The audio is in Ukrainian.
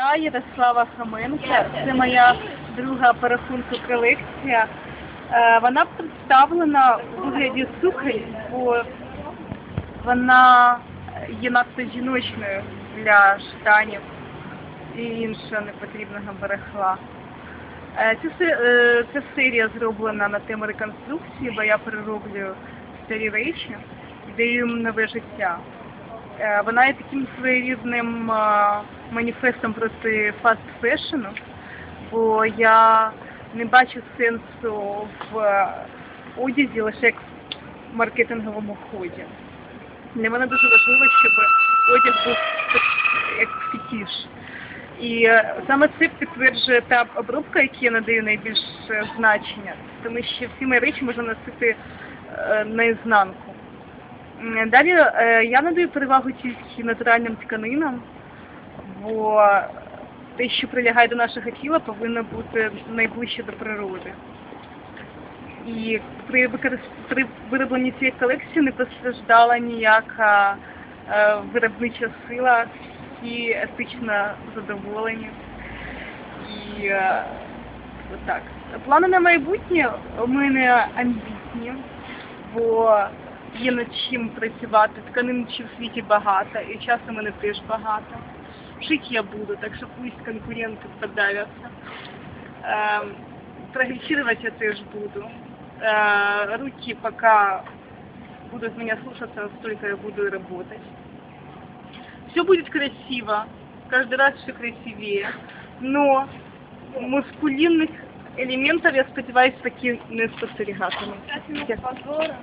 Я Ярослава Хоменка, це моя друга по рахунку колекція. Е, Вона представлена у вигляді суконь, бо вона є надто жіночною для штанів і іншого непотрібного барахла. Е, е, ця серія зроблена на тему реконструкції, бо я перероблюю старі речі даю їм нове життя. Е, Вона є таким своєрідним е, маніфестом проти фаст фешену, бо я не бачу сенсу в е, одязі лише як в маркетинговому ході. Для мене дуже важливо, щоб одяг був як фетіш. І саме це підтверджує та обробка, яку я надаю найбільше значення, тому що всі мої речі можна носити наізнанку. Далі е, я надаю перевагу тільки натуральним тканинам, бо те, що прилягає до нашого тіла, повинно бути найближче до природи. І при, при виробленні цієї колекції не постраждала ніяка е, виробнича сила, всі етично задоволені. І е, отак. Плани на майбутнє у мене амбітні, бо є над чим працювати. Тканин чи в світі багато, і часу у мене теж багато. Жити я буду, так що пусть конкуренти подавятся. Эм, прогрессировать я теж буду. Э, руки пока будут меня слушаться, столько я буду и работать. Все будет красиво, каждый раз все красивее. Но мускулинных элементов, я сподіваюся, таки не спостерігатиму. Часимо позора.